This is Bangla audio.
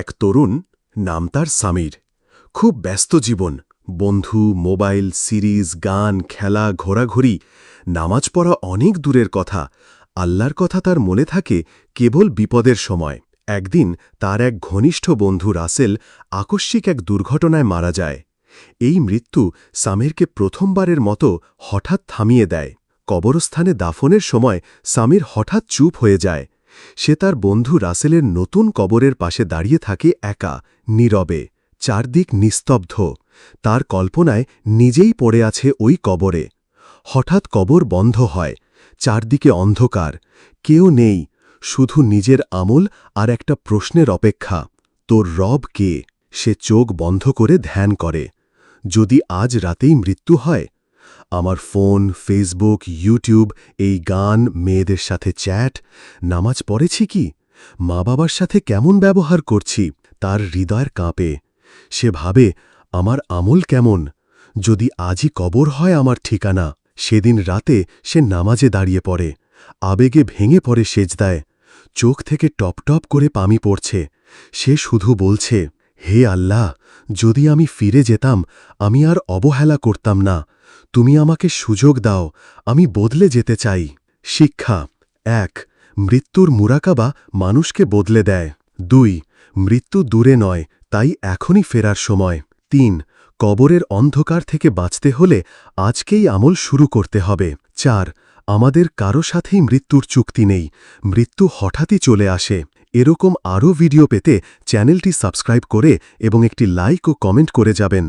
এক তরুণ, নাম তার সামির খুব ব্যস্ত জীবন, বন্ধু, মোবাইল, সিরিজ, গান, খেলা, ঘোরাঘুরি, নামাজ পড়া অনেক দূরের কথা। আল্লাহর কথা তার মনে থাকে কেবল বিপদের সময়। একদিন তার এক ঘনিষ্ঠ বন্ধু রাসেল আকস্মিক এক দুর্ঘটনায় মারা যায়। এই মৃত্যু সামিরকে প্রথমবারের মতো হঠাৎ থামিয়ে দেয়। কবরস্থানে দাফনের সময় সামির হঠাৎ চুপ হয়ে যায়। সে তার বন্ধু রাসেলের নতুন কবরের পাশে দাঁড়িয়ে থাকে একা, নীরবে, চারদিক নিস্তব্ধ। তার কল্পনায় নিজেই পড়ে আছে ওই কবরে। হঠাৎ কবর বন্ধ হয়, চারদিকে অন্ধকার, কেউ নেই, শুধু নিজের আমল আর একটা প্রশ্নের অপেক্ষা, তোর রব কে? সে চোখ বন্ধ করে ধ্যান করে, যদি আজ রাতেই মৃত্যু হয় আমার ফোন ফেসবুক ইউটিউব এই গান, মেয়েদের সাথে চ্যাট, নামাজ পড়েছি কি? মা বাবার সাথে কেমন ব্যবহার করছি? তার হৃদয়ের কাঁপে। সে ভাবে, আমার আমল কেমন? যদি আজই কবর হয় আমার ঠিকানা। সেদিন রাতে সে নামাজে দাঁড়িয়ে পড়ে। আবেগে ভেঙে পড়ে সেজদায়। চোখ থেকে টপ টপ করে পামি পড়ছে। সে শুধু বলছে, হে আল্লাহ, যদি আমি ফিরে যেতাম, আমি আর অবহেলা করতাম না। তুমি আমাকে সুযোগ দাও, আমি বদলে যেতে চাই। শিক্ষা, এক, মৃত্যুর মুরাকাবা মানুষকে বদলে দেয়। দুই, মৃত্যু দূরে নয়, তাই এখনই ফেরার সময়। তিন, কবরের অন্ধকার থেকে বাঁচতে হলে আজকেই আমল শুরু করতে হবে। চার, আমাদের কারও সাথেই মৃত্যুর চুক্তি নেই। মৃত্যু হঠাৎই চলে আসে। এরকম আরও ভিডিও পেতে চ্যানেলটি সাবস্ক্রাইব করে এবং একটি লাইক ও কমেন্ট করে যাবেন।